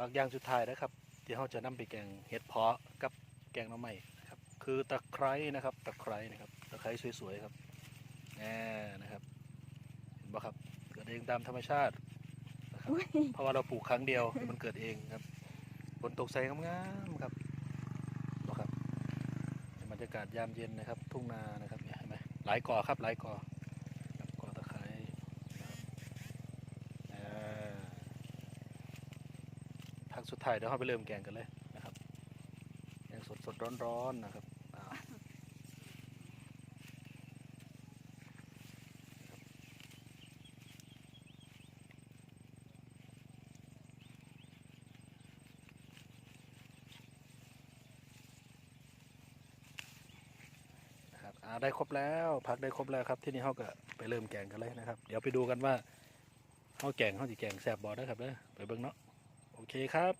ฝากอย่างสุดท้ายนะครับ ที่เราจะนำไปแกงเห็ดเพาะกับแกงหน้ำใหม่นะครับคือตะไคร้นะครับ ตะไคร้นะครับ ตะไคร้สวยๆครับแน่นะครับเห็นปะครับเกิดเองตามธรรมชาตินะครับเพราะว่าเราปลูกครั้งเดียวมันเกิดเองครับฝนตกใส่งามๆครับเห็นปะครับบรรยากาศยามเย็นนะครับ ทุ่งนานะครับเนี่ยเห็นไหมหลายกอครับหลายกอครับกอตะไคร้นะครับอ่า พักสุดท้ายเดี๋ยวเราไปเริ่มแกงกันเลยนะครับแกงสดสดร้อนๆนะครับอ่านะครับได้ครบแล้วพักได้ครบแล้วครับที่นี่เขาก็ไปเริ่มแกงกันเลยนะครับ เดี๋ยวไปดูกันว่าเขาแกงเขาจะแกงแซ่บบอได้ครับเด้อไปเบิ่งเนาะ โอเคครับ